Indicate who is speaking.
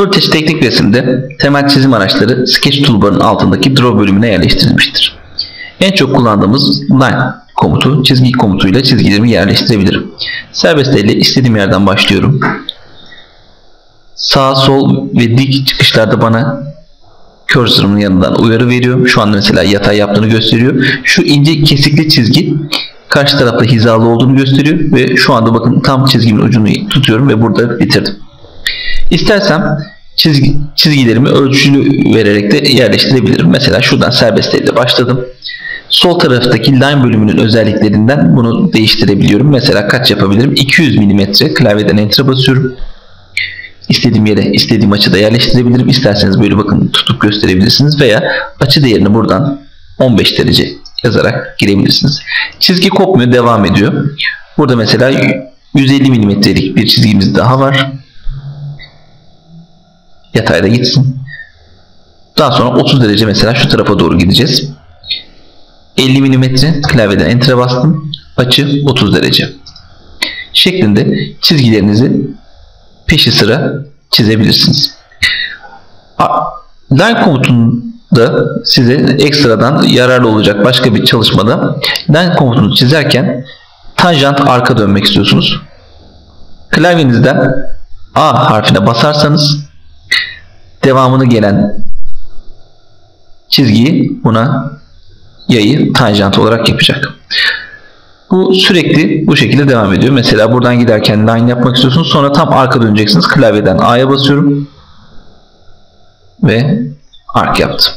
Speaker 1: Surteç teknik resimde temel çizim araçları Sketch toolbar'ın altındaki Draw bölümüne yerleştirilmiştir. En çok kullandığımız line komutu, çizgi komutuyla çizgilerimi yerleştirebilirim. Serbest elle istediğim yerden başlıyorum. Sağ, sol ve dik çıkışlarda bana cursor'ımın yanından uyarı veriyor. Şu anda mesela yatay yaptığını gösteriyor. Şu ince kesikli çizgi karşı tarafta hizalı olduğunu gösteriyor ve şu anda bakın tam çizgimin ucunu tutuyorum ve burada bitirdim. İstersem çizgi, çizgilerimi ölçülü vererek de yerleştirebilirim. Mesela şuradan serbest elle başladım. Sol taraftaki line bölümünün özelliklerinden bunu değiştirebiliyorum. Mesela kaç yapabilirim? 200 mm klavyeden enter'a basıyorum. İstediğim yere, istediğim açıda yerleştirebilirim. İsterseniz böyle bakın tutup gösterebilirsiniz veya açı değerini buradan 15 derece yazarak girebilirsiniz. Çizgi kopmuyor, devam ediyor. Burada mesela 150 mm'lik bir çizgimiz daha var. Yatayda gitsin. Daha sonra 30 derece mesela şu tarafa doğru gideceğiz. 50 mm klavyeden enter'a bastım. Açı 30 derece. Şeklinde çizgilerinizi peşi sıra çizebilirsiniz. Line komutunda size ekstradan yararlı olacak başka bir çalışmada line komutunu çizerken tanjant arka dönmek istiyorsunuz. Klavyenizden A harfine basarsanız devamını gelen çizgiyi buna yayı tanjant olarak yapacak. Bu sürekli bu şekilde devam ediyor. Mesela buradan giderken line yapmak istiyorsunuz. Sonra tam arka döneceksiniz. Klavyeden A'ya basıyorum. Ve ark yaptım.